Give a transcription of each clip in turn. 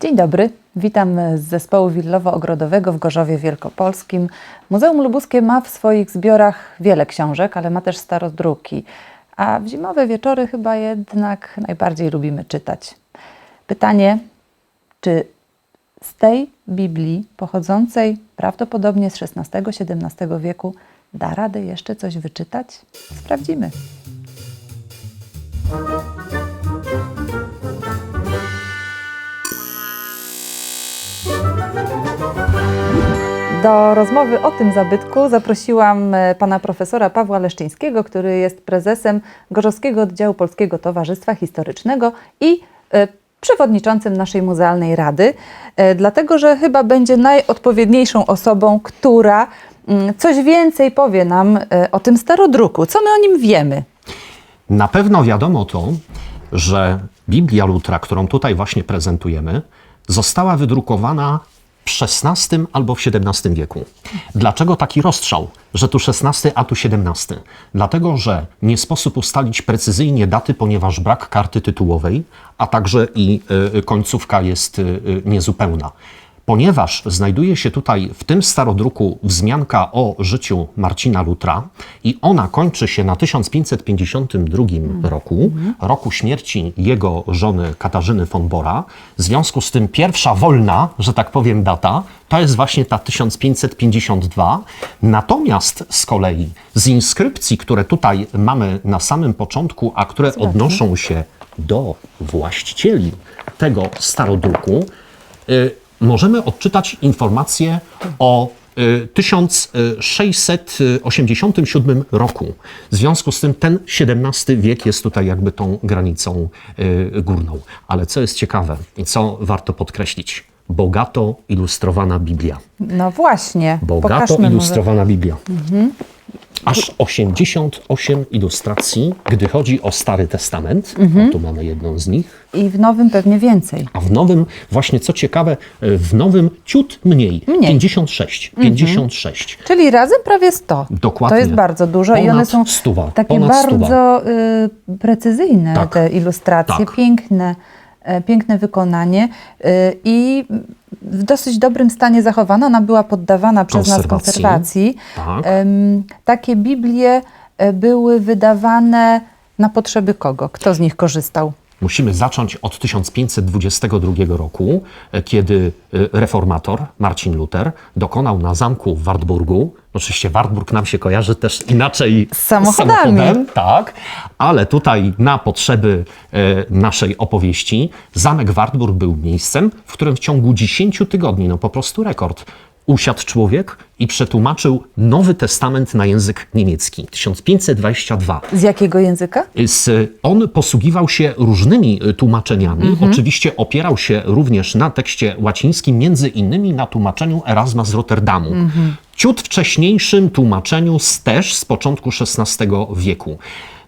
Dzień dobry, witam z zespołu Willowo-Ogrodowego w Gorzowie Wielkopolskim. Muzeum Lubuskie ma w swoich zbiorach wiele książek, ale ma też starodruki. A w zimowe wieczory chyba jednak najbardziej lubimy czytać. Pytanie, czy z tej Biblii pochodzącej prawdopodobnie z XVI-XVII wieku da radę jeszcze coś wyczytać? Sprawdzimy. Do rozmowy o tym zabytku zaprosiłam e, pana profesora Pawła Leszczyńskiego, który jest prezesem Gorzowskiego Oddziału Polskiego Towarzystwa Historycznego i e, przewodniczącym naszej muzealnej rady, e, dlatego że chyba będzie najodpowiedniejszą osobą, która mm, coś więcej powie nam o tym starodruku. Co my o nim wiemy? Na pewno wiadomo to, że Biblia Lutra, którą tutaj właśnie prezentujemy, została wydrukowana w XVI albo w XVII wieku. Dlaczego taki rozstrzał, że tu XVI, a tu XVII? Dlatego, że nie sposób ustalić precyzyjnie daty, ponieważ brak karty tytułowej, a także i y, końcówka jest y, y, niezupełna. Ponieważ znajduje się tutaj w tym starodruku wzmianka o życiu Marcina Lutra i ona kończy się na 1552 roku, roku śmierci jego żony Katarzyny von Bora, w związku z tym pierwsza wolna, że tak powiem, data to jest właśnie ta 1552. Natomiast z kolei z inskrypcji, które tutaj mamy na samym początku, a które odnoszą się do właścicieli tego starodruku, y, możemy odczytać informacje o y, 1687 roku. W związku z tym ten XVII wiek jest tutaj jakby tą granicą y, górną. Ale co jest ciekawe i co warto podkreślić, bogato ilustrowana Biblia. No właśnie, Bogato pokażmy może. ilustrowana Biblia. Aż 88 ilustracji, gdy chodzi o Stary Testament. O, tu mamy jedną z nich. I w nowym pewnie więcej. A w nowym, właśnie co ciekawe, y, w nowym ciut mniej. Mniej. 56. 56. Czyli razem prawie 100. Dokładnie. To jest bardzo dużo i one Ponad są stuwa, takie ponad bardzo y, precyzyjne, Tak. te ilustracje, Tak. piękne, e, piękne wykonanie y, i w dosyć dobrym stanie zachowana. Ona była poddawana przez nas Konserwacji. Tak. Takie Biblie e, były wydawane na potrzeby kogo? Kto z nich korzystał? Musimy zacząć od 1522 roku, e, kiedy y, reformator Marcin Luther dokonał na zamku w Wartburgu, oczywiście Wartburg nam się kojarzy też inaczej Z samochodami. samochodem, tak, ale tutaj na potrzeby e, naszej opowieści zamek Wartburg był miejscem, w którym w ciągu 10 tygodni, no po prostu rekord, usiadł człowiek i przetłumaczył Nowy Testament na język niemiecki. 1522. Z jakiego języka? Z, on posługiwał się różnymi y, tłumaczeniami. Oczywiście opierał się również na tekście łacińskim, między innymi na tłumaczeniu Erasma z Rotterdamu. Ciut wcześniejszym tłumaczeniu z, też z początku XVI wieku.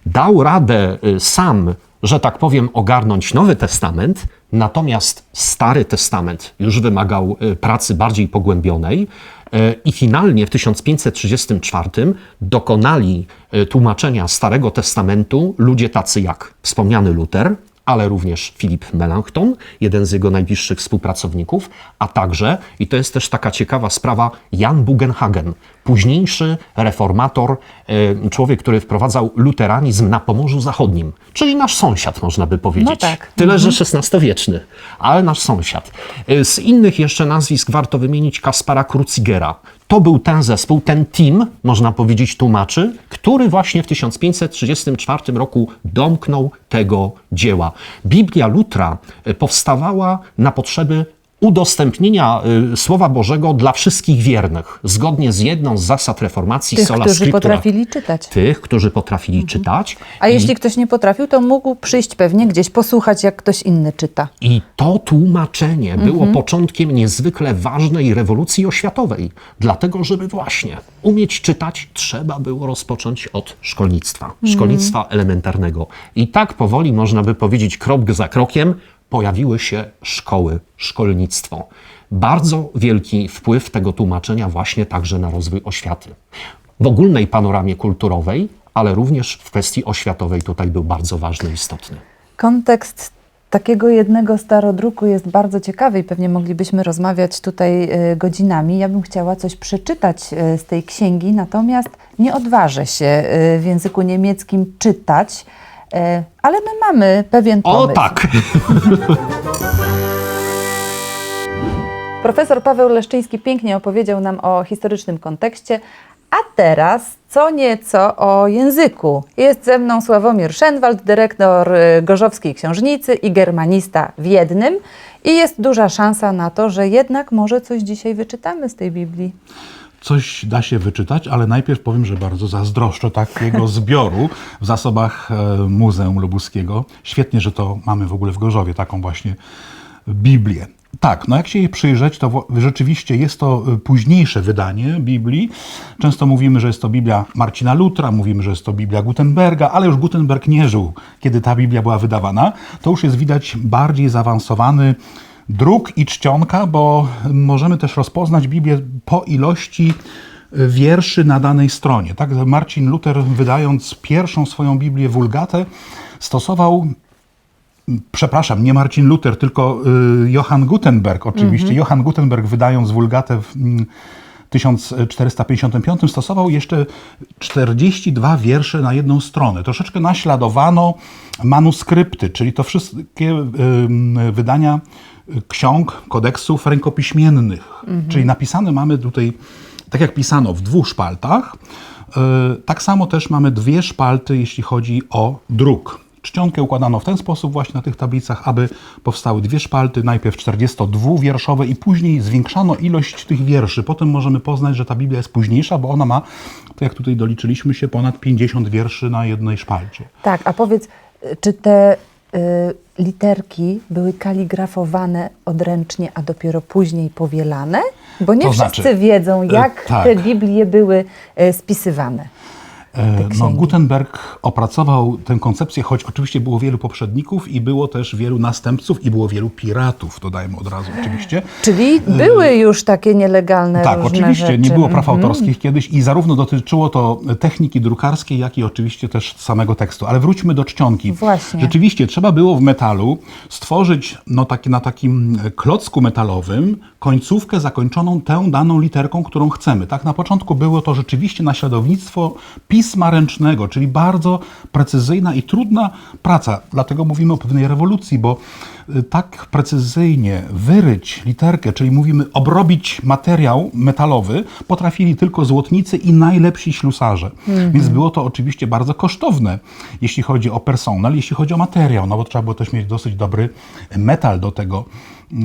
Dał radę y, sam, że tak powiem, ogarnąć Nowy Testament, natomiast Stary Testament już wymagał y, pracy bardziej pogłębionej. E, I finalnie w 1534 dokonali e, tłumaczenia Starego Testamentu ludzie tacy jak wspomniany Luter, ale również Filip Melanchthon, jeden z jego najbliższych współpracowników, a także, i to jest też taka ciekawa sprawa, Jan Bugenhagen, późniejszy reformator, e, człowiek, który wprowadzał luteranizm na Pomorzu Zachodnim, czyli nasz sąsiad, można by powiedzieć. No tak. Tyle, że XVI-wieczny, ale nasz sąsiad. Y, Z innych jeszcze nazwisk warto wymienić Kaspara Krucigera. To był ten zespół, ten team, można powiedzieć, tłumaczy, który właśnie w 1534 roku domknął tego dzieła. Biblia Lutra powstawała na potrzeby udostępnienia y, Słowa Bożego dla wszystkich wiernych, zgodnie z jedną z zasad reformacji Tych, sola którzy scriptura. potrafili czytać. Tych, którzy potrafili czytać. A I- jeśli ktoś nie potrafił, to mógł przyjść pewnie gdzieś, posłuchać, jak ktoś inny czyta. I to tłumaczenie było początkiem niezwykle ważnej rewolucji oświatowej, dlatego żeby właśnie umieć czytać, trzeba było rozpocząć od szkolnictwa, szkolnictwa elementarnego. I tak powoli, można by powiedzieć, krok za krokiem, pojawiły się szkoły, szkolnictwo. Bardzo wielki wpływ tego tłumaczenia właśnie także na rozwój oświaty. W ogólnej panoramie kulturowej, ale również w kwestii oświatowej tutaj był bardzo ważny, istotny. Kontekst takiego jednego starodruku jest bardzo ciekawy i pewnie moglibyśmy rozmawiać tutaj e, godzinami. Ja bym chciała coś przeczytać e, z tej księgi, natomiast nie odważę się e, w języku niemieckim czytać, ale my mamy pewien pomysł. O tak! Profesor Paweł Leszczyński pięknie opowiedział nam o historycznym kontekście, a teraz co nieco o języku. Jest ze mną Sławomir Szenwald, dyrektor y, Gorzowskiej Książnicy i germanista w jednym. I jest duża szansa na to, że jednak może coś dzisiaj wyczytamy z tej Biblii. Coś da się wyczytać, ale najpierw powiem, że bardzo zazdroszczę takiego zbioru w zasobach e, Muzeum Lubuskiego. Świetnie, że to mamy w ogóle w Gorzowie, taką właśnie Biblię. Tak, no jak się jej przyjrzeć, to rzeczywiście jest to e, późniejsze wydanie Biblii. Często mówimy, że jest to Biblia Marcina Lutra, mówimy, że jest to Biblia Gutenberga, ale już Gutenberg nie żył, kiedy ta Biblia była wydawana. To już jest widać bardziej zaawansowany druk i czcionka, bo możemy też rozpoznać Biblię po ilości e, wierszy na danej stronie. Tak, Marcin Luther, wydając pierwszą swoją Biblię Vulgatę, stosował przepraszam, nie Marcin Luther, tylko y, Johann Gutenberg oczywiście. Johann Gutenberg wydając Vulgatę w mm, 1455 stosował jeszcze 42 wiersze na jedną stronę. Troszeczkę naśladowano manuskrypty, czyli to wszystkie wydania ksiąg, kodeksów rękopiśmiennych. Czyli napisane mamy tutaj, tak jak pisano, w dwóch szpaltach. y, Tak samo też mamy dwie szpalty, jeśli chodzi o druk. Czcionkę układano w ten sposób właśnie na tych tablicach, aby powstały dwie szpalty, najpierw 42-wierszowe i później zwiększano ilość tych wierszy. Potem możemy poznać, że ta Biblia jest późniejsza, bo ona ma, tak jak tutaj doliczyliśmy się, ponad 50 wierszy na jednej szpalcie. Tak, a powiedz, y, czy te y, literki były kaligrafowane odręcznie, a dopiero później powielane? Bo nie To wszyscy znaczy, wiedzą, jak tak. te Biblie były y, spisywane. E, No, księgi. Gutenberg opracował tę koncepcję, choć oczywiście było wielu poprzedników i było też wielu następców i było wielu piratów, dodajmy od razu oczywiście. Czyli były już takie nielegalne Tak, oczywiście, rzeczy. nie było praw Mhm. autorskich kiedyś i zarówno dotyczyło to techniki drukarskiej, jak i oczywiście też samego tekstu. Ale wróćmy do czcionki. Właśnie. Rzeczywiście trzeba było w metalu stworzyć no, taki, na takim e, klocku metalowym końcówkę zakończoną tą daną literką, którą chcemy. Tak, na początku było to rzeczywiście naśladownictwo pisma ręcznego, czyli bardzo precyzyjna i trudna praca. Dlatego mówimy o pewnej rewolucji, bo tak precyzyjnie wyryć literkę, czyli mówimy obrobić materiał metalowy, potrafili tylko złotnicy i najlepsi ślusarze. Więc było to oczywiście bardzo kosztowne, jeśli chodzi o personel, jeśli chodzi o materiał, no bo trzeba było też mieć dosyć dobry metal do tego,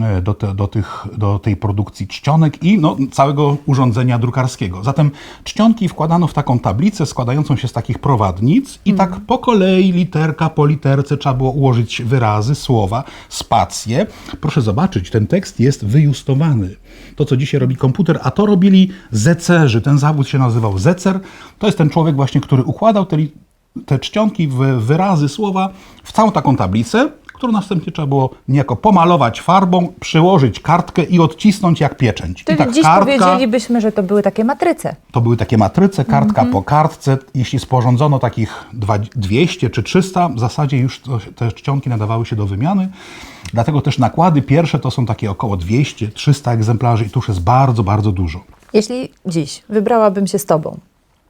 e, do, te, do, tych, do tej produkcji czcionek i no, całego urządzenia drukarskiego. Zatem czcionki wkładano w taką tablicę składającą się z takich prowadnic i tak po kolei, literka po literce trzeba było ułożyć wyrazy, słowa, spacje. Proszę zobaczyć, ten tekst jest wyjustowany. To, co dzisiaj robi komputer, a to robili zecerzy. Ten zawód się nazywał zecer. To jest ten człowiek właśnie, który układał te, te czcionki w wyrazy, słowa w całą taką tablicę, którą następnie trzeba było niejako pomalować farbą, przyłożyć kartkę i odcisnąć jak pieczęć. Czyli I tak dziś kartka, powiedzielibyśmy, że to były takie matryce. to były takie matryce, kartka po kartce. Jeśli sporządzono takich dwa- 200 czy 300, w zasadzie już to, te czcionki nadawały się do wymiany. Dlatego też nakłady pierwsze to są takie około 200-300 egzemplarzy i tu już jest bardzo, bardzo dużo. Jeśli dziś wybrałabym się z Tobą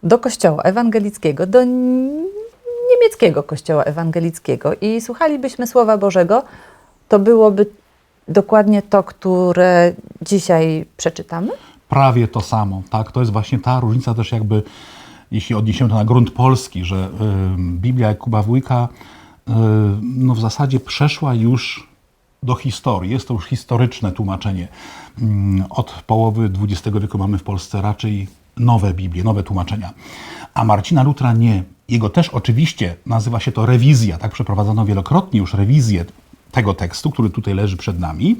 do kościoła ewangelickiego, do niemieckiego kościoła ewangelickiego i słuchalibyśmy Słowa Bożego, to byłoby dokładnie to, które dzisiaj przeczytamy? prawie to samo. Tak? To jest właśnie ta różnica też jakby, jeśli odniesiemy to na grunt polski, że y, Biblia Jakuba Wójka y, no w zasadzie przeszła już do historii. Jest to już historyczne tłumaczenie. Mm, Od połowy XX wieku mamy w Polsce raczej nowe Biblie, nowe tłumaczenia. A Marcina Lutra nie. Jego też oczywiście nazywa się to rewizja. Tak przeprowadzono wielokrotnie już rewizję tego tekstu, który tutaj leży przed nami.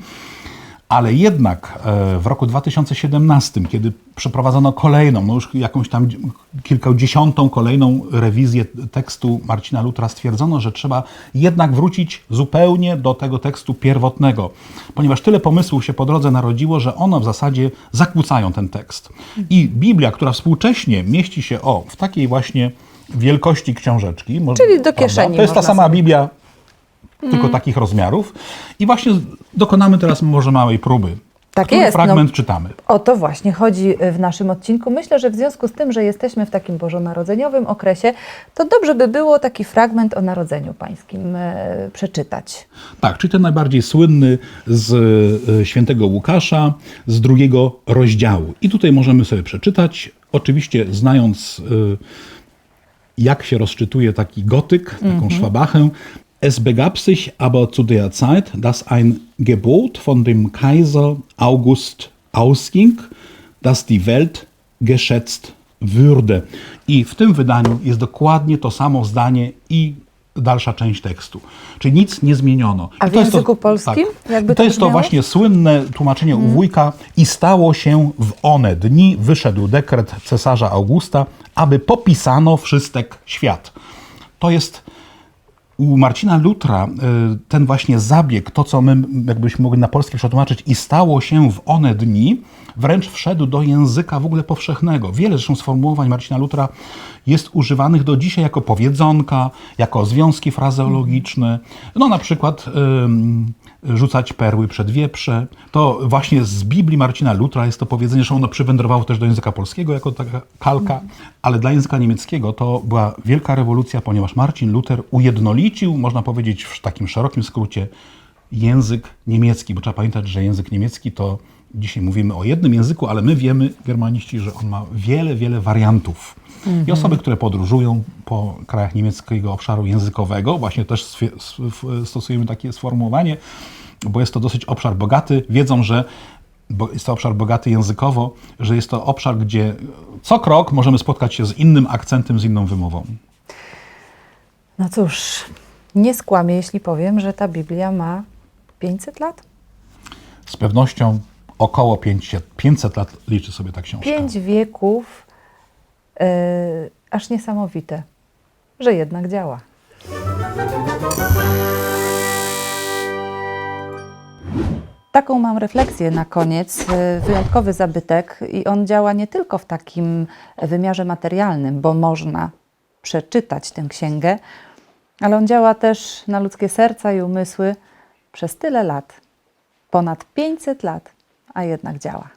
Ale jednak e, w roku 2017, kiedy przeprowadzono kolejną, no już jakąś tam dzi- kilkadziesiątą kolejną rewizję tekstu Marcina Lutra, stwierdzono, że trzeba jednak wrócić zupełnie do tego tekstu pierwotnego, ponieważ tyle pomysłów się po drodze narodziło, że one w zasadzie zakłócają ten tekst. I Biblia, która współcześnie mieści się o w takiej właśnie wielkości książeczki, Czyli do kieszeni To jest ta sama sobie. Biblia tylko takich rozmiarów. I właśnie dokonamy teraz może małej próby. Tak Który jest, fragment no. czytamy. O to właśnie chodzi w naszym odcinku. Myślę, że w związku z tym, że jesteśmy w takim bożonarodzeniowym okresie, to dobrze by było taki fragment o Narodzeniu Pańskim e, przeczytać. Tak, czyli ten najbardziej słynny z e, świętego Łukasza, z drugiego rozdziału. I tutaj możemy sobie przeczytać, oczywiście znając e, jak się rozczytuje taki gotyk, taką szwabachę. Es begab sich aber zu der Zeit, dass ein Gebot von dem Kaiser August ausging, dass die Welt geschätzt würde. I w tym wydaniu jest dokładnie to samo zdanie i dalsza część tekstu. Czyli nic nie zmieniono. A I w to jest to- języku polskim? Tak. Jakby to to jest to właśnie słynne tłumaczenie u wujka i stało się w one dni, wyszedł dekret cesarza Augusta, aby popisano wszystek świat. To jest u Marcina Lutra y, ten właśnie zabieg, to co my jakbyśmy mogli na polski przetłumaczyć i stało się w one dni, wręcz wszedł do języka w ogóle powszechnego. Wiele zresztą sformułowań Marcina Lutra jest używanych do dzisiaj jako powiedzonka, jako związki frazeologiczne. No na przykład rzucać perły przed wieprze. To właśnie z Biblii Marcina Lutra jest to powiedzenie, że ono przywędrowało też do języka polskiego jako taka kalka, ale dla języka niemieckiego to była wielka rewolucja, ponieważ Marcin Luther ujednolicił, można powiedzieć w takim szerokim skrócie, język niemiecki, bo trzeba pamiętać, że język niemiecki to dzisiaj mówimy o jednym języku, ale my wiemy, germaniści, że on ma wiele, wiele wariantów. I osoby, które podróżują po krajach niemieckiego obszaru językowego, właśnie też stosujemy takie sformułowanie, bo jest to dosyć obszar bogaty, wiedzą, że bo jest to obszar bogaty językowo, że jest to obszar, gdzie co krok możemy spotkać się z innym akcentem, z inną wymową. No cóż, nie skłamię, jeśli powiem, że ta Biblia ma 500 lat? Z pewnością około 500, 500 lat liczy sobie ta książka. Pięć wieków, e, aż niesamowite, że jednak działa. Taką mam refleksję na koniec, wyjątkowy zabytek i on działa nie tylko w takim wymiarze materialnym, bo można przeczytać tę księgę, ale on działa też na ludzkie serca i umysły przez tyle lat, ponad 500 lat, a jednak działa.